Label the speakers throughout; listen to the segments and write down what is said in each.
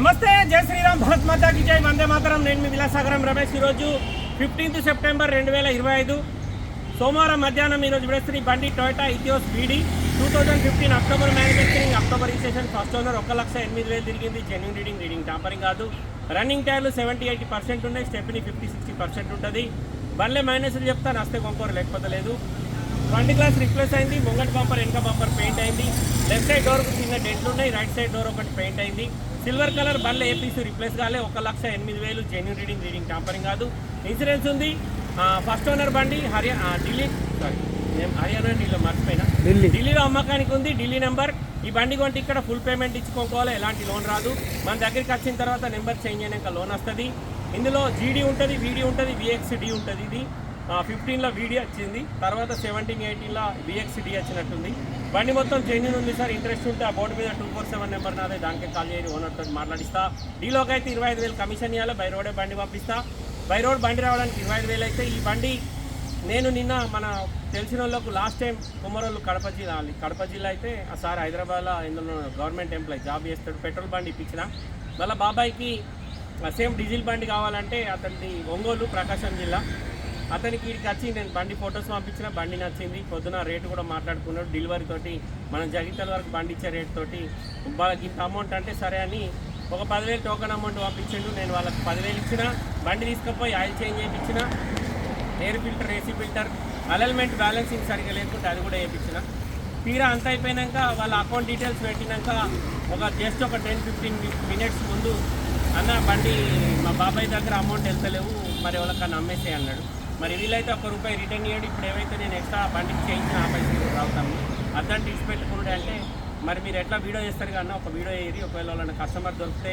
Speaker 1: నమస్తే జై శ్రీరామ్ భరత్ మాతాకి జై. వందే మాతరం. నేను మీ విలాసాగరం రమేష్. ఈరోజు ఫిఫ్టీన్త్ సెప్టెంబర్ రెండు వేల ఇరవై ఐదు సోమవారం మధ్యాహ్నం ఈరోజు విడేస్తుంది బండి Toyota Etios beedi. Two thousand fifteen October manufacturing October registration first owner ఒక లక్ష ఎనిమిది వేలు తిరిగింది. జెన్యున్ రీడింగ్ రీడింగ్ టాపరింగ్ కాదు. రన్నింగ్ టైర్లు సెవెంటీ ఎయిటీ పర్సెంట్ ఉన్నాయి. స్టెప్ని ఫిఫ్టీ సిక్స్టీ పర్సెంట్ ఉంటుంది. బండ్లే మైనస్లు చెప్తాను. వస్తే కొంకోరు లేకపోతే లేదు. ఫ్రంట్ గ్లాస్ రిప్లేస్ అయింది. ముంగటి బంపర్ వెనక బంపర్ పెయింట్ అయింది. లెఫ్ట్ సైడ్ డోర్ చిన్న డెంట్లు ఉన్నాయి. రైట్ సైడ్ డోర్ ఒకటి పెయింట్ అయింది. సిల్వర్ కలర్ బండ్ల ఏ పీస్ రిప్లేస్ కాలే. ఒక లక్ష ఎనిమిది వేలు జెన్యున్ రీడింగ్ రీడింగ్ టాంపరింగ్ కాదు. ఇన్సూరెన్స్ ఉంది. ఫస్ట్ ఓనర్ బండి హర్యానా ఢిల్లీ సారీ నేను హర్యానా ఢిల్లీ మర్చిపోయినా.
Speaker 2: ఢిల్లీ.
Speaker 1: ఢిల్లీలో అమ్మకానికి ఉంది ఢిల్లీ నెంబర్ ఈ బండి కొంటే ఇక్కడ ఫుల్ పేమెంట్ ఇచ్చుకోవాలి ఎలాంటి లోన్ రాదు. మన దగ్గరికి వచ్చిన తర్వాత నెంబర్ చేంజ్ అయినాక లోన్ వస్తుంది. ఇందులో జీడీ ఉంటుంది వీడీ ఉంటుంది విఎక్స్డి ఉంటుంది ఇది. ఫిఫ్టీన్లో వీడియో వచ్చింది. తర్వాత సెవెంటీన్ ఎయిటీన్లో విఎక్స్డి వచ్చినట్టుంది. బండి మొత్తం జెన్యున్ ఉంది సార్. ఇంట్రెస్ట్ ఉంటే ఆ బోర్డు మీద టూ ఫోర్ సెవెన్ నెంబర్ నాదే. దానికి కాల్ చేయని ఓనర్తో మాట్లాడిస్తా. డీలోకి అయితే ఇరవై ఐదు వేలు కమిషన్ ఇవ్వాలి బై రోడే బండి పంపిస్తా. బై రోడ్ బండి రావడానికి ఇరవై ఐదు వేలు అయితే ఈ బండి నేను నిన్న మన తెలిసిన వాళ్ళకు లాస్ట్ టైం కుమ్మరోళ్ళు కడప జిల్లా కడప జిల్లా అయితే ఆ సార్ హైదరాబాద్లో ఇందులో గవర్నమెంట్ ఎంప్లాయీ జాబ్ చేస్తాడు. పెట్రోల్ బండి ఇప్పించిన. మళ్ళీ బాబాయ్కి సేమ్ డీజిల్ బండి కావాలంటే అతనిది ఒంగోలు ప్రకాశం జిల్లా. అతనికి ఇక్కడికి వచ్చి నేను బండి ఫొటోస్ పంపించిన బండి నచ్చింది. పొద్దున రేటు కూడా మాట్లాడుకున్నాడు. డెలివరీ తోటి మనం జగిత్యాల వరకు బండి ఇచ్చే రేట్ తోటి. వాళ్ళకి ఇంత అమౌంట్ అంటే సరే అని ఒక పదివేలు టోకెన్ అమౌంట్ పంపించిండు. నేను వాళ్ళకి పదివేలు ఇచ్చిన బండి తీసుకుపోయి ఆయిల్ చేంజ్ చేయించిన air filter AC filter alignment balancing సరిగ్గా లేకుంటే అది కూడా వేయించిన తీరా అంత అయిపోయినాక వాళ్ళ అకౌంట్ డీటెయిల్స్ పెట్టినాక ఒక జస్ట్ ఒక టెన్ ఫిఫ్టీన్ మినిట్స్ ముందు అన్న బండి మా బాబాయ్ దగ్గర అమౌంట్ వెళ్తలేవు. మరి ఎవరికన్నా అమ్మేసే అన్నాడు. మరి వీళ్ళైతే ఒక రూపాయి రిటర్న్ ఇవ్వండి ఇప్పుడు ఏవైతే నేను ఎక్స్ట్రా బండికి చేయించిన ఆ పైసలు రావుతాము. అర్థం తీసి పెట్టుకుంటే అంటే మరి మీరు ఎట్లా వీడియో చేస్తారు కన్నా ఒక వీడియో వేయరి ఒకవేళ వాళ్ళని కస్టమర్ దొరికితే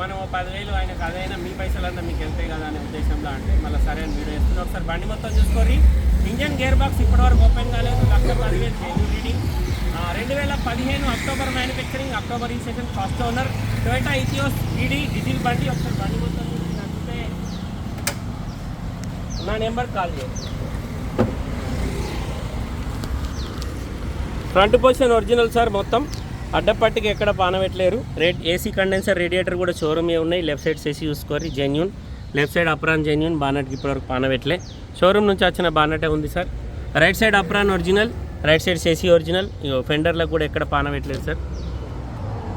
Speaker 1: మనం ఓ పదివేలు ఆయనకు అదైనా మీ పైసలన్నా మీకు వెళ్తాయి కదా అనే ఉద్దేశంలో అంటే మళ్ళీ సరే అని వీడియో వేస్తున్నా ఒకసారి బండి మొత్తం చూసుకోరి ఇంజన్ గేర్ బాక్స్ ఇప్పటివరకు ఓపెన్ కాలేదు. లక్ష పదివేలు చేయదు రీడింగ్. రెండు వేల పదిహేను October manufacturing October registration first owner. Toyota Etios ED diesel బండి. ఒకసారి బండి మొత్తం నా నెంబర్ కాల్ చేయండి ఫ్రంట్ పొజిషన్ ఒరిజినల్ సార్ మొత్తం. అడ్డపట్టికి ఎక్కడ పానబెట్టలేరు రేట్ ఏసీ కండెన్సర్ రేడియేటర్ కూడా షోరూమే ఉన్నాయి. లెఫ్ట్ సైడ్ చేసి చూసుకోరి genuine left side apron genuine బానట్కి ఇప్పటివరకు పానబెట్టలే షోరూమ్ నుంచి వచ్చిన బానటే ఉంది sir. Right side apron original right side chassis original. ఫెండర్లకు కూడా ఎక్కడ పానబెట్టలేదు సార్.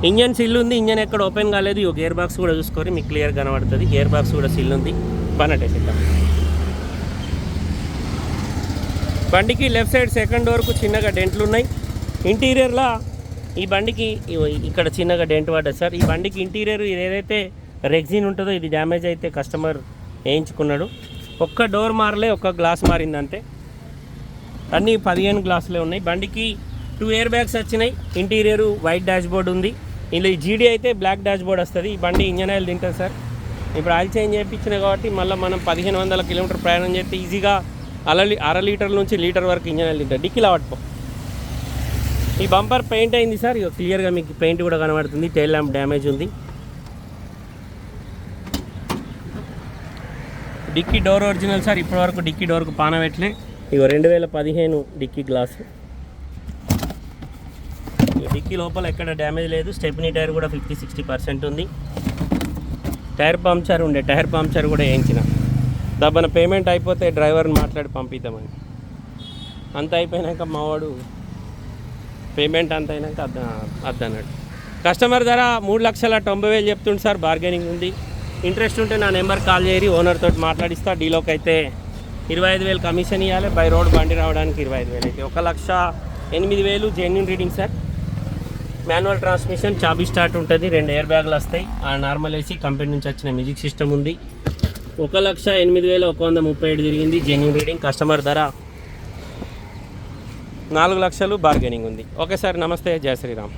Speaker 1: ఇంజన్ సిల్ ఉంది. ఇంజన్ ఎక్కడ ఓపెన్ కాలేదు. ఇగో గేర్ బాక్స్ కూడా చూసుకోరి మీకు క్లియర్ కనబడుతుంది. గేర్ బాక్స్ కూడా సిల్ ఉంది. బానట్ వేసేద్దాం బండికి లెఫ్ట్ సైడ్ సెకండ్ డోర్కు చిన్నగా డెంట్లు ఉన్నాయి. ఇంటీరియర్లో ఈ బండికి ఇక్కడ చిన్నగా డెంట్ పడ్డది సార్. ఈ బండికి ఇంటీరియర్ ఏదైతే రెగ్జిన్ ఉంటుందో ఇది డ్యామేజ్ అయితే కస్టమర్ వేయించుకున్నాడు. ఒక్క డోర్ మారలే ఒక్క గ్లాస్ మారింది అంతే అన్నీ పదిహేను గ్లాసులే ఉన్నాయి. బండికి టూ ఇయర్ బ్యాగ్స్ వచ్చినాయి. ఇంటీరియర్ వైట్ డాష్ బోర్డ్ ఉంది. ఇలా ఈ జీడీ అయితే బ్లాక్ డాష్ బోర్డ్ వస్తుంది. ఈ బండి ఇంజన్ ఆయిల్ తింటుంది సార్. ఇప్పుడు ఆయిల్ చేంజ్ చేయించిన కాబట్టి మళ్ళీ మనం పదిహేను వందల కిలోమీటర్ ప్రయాణం చేస్తే ఈజీగా అర లీ- అర లీటర్ నుంచి లీటర్ వరకు ఇంజన్ ఆయిల్ తింటుంది డిక్కీలో పట్టుకో ఈ బంపర్ పెయింట్ అయింది సార్. ఇక క్లియర్గా మీకు పెయింట్ కూడా కనబడుతుంది. టైల్ ల్యాంప్ డ్యామేజ్ ఉంది. Dicky door original sir. ఇప్పటివరకు డిక్కీ డోర్కు పానబెట్టలే ఇగో రెండు వేల పదిహేను డిక్కీ గ్లాస్. డిక్కీ లోపల ఎక్కడ డ్యామేజ్ లేదు. స్టెప్నీ టైర్ కూడా ఫిఫ్టీ సిక్స్టీ పర్సెంట్ ఉంది. టైర్ పంక్చర్ ఉండే టైర్ పంక్చర్ కూడా వేయించిన. దబ్బన పేమెంట్ అయిపోతే డ్రైవర్ని మాట్లాడి పంపిద్దామని. అంత అయిపోయినాక మావాడు పేమెంట్ అంత అయినాక అద్ద అద్దన్నాడు. కస్టమర్ ధర మూడు లక్షల తొంభై వేలు చెప్తుండు సార్ బార్గెనింగ్ ఉంది. ఇంట్రెస్ట్ ఉంటే నా నెంబర్ కాల్ చేయరి ఓనర్తో మాట్లాడిస్తా డీలోకి అయితే ఇరవై ఐదు వేలు కమిషన్ ఇవ్వాలి బై రోడ్ బండి రావడానికి ఇరవై ఐదు వేలు అయితే. ఒక లక్ష ఎనిమిది వేలు genuine reading sir. Manual transmission చాబీ start ఉంటుంది రెండు ఎయిర్ బ్యాగులు వస్తాయి. ఆ నార్మల్ ఏసీ కంపెనీ నుంచి వచ్చిన మ్యూజిక్ సిస్టమ్ ఉంది. ఒక లక్ష ఎనిమిది వేల ఒక వంద ముప్పై ఏడు తిరిగింది జెన్యున్ రీడింగ్ కస్టమర్ ధర నాలుగు లక్షలు బార్గెనింగ్ ఉంది. ఓకే సార్ నమస్తే జయ శ్రీరామ్.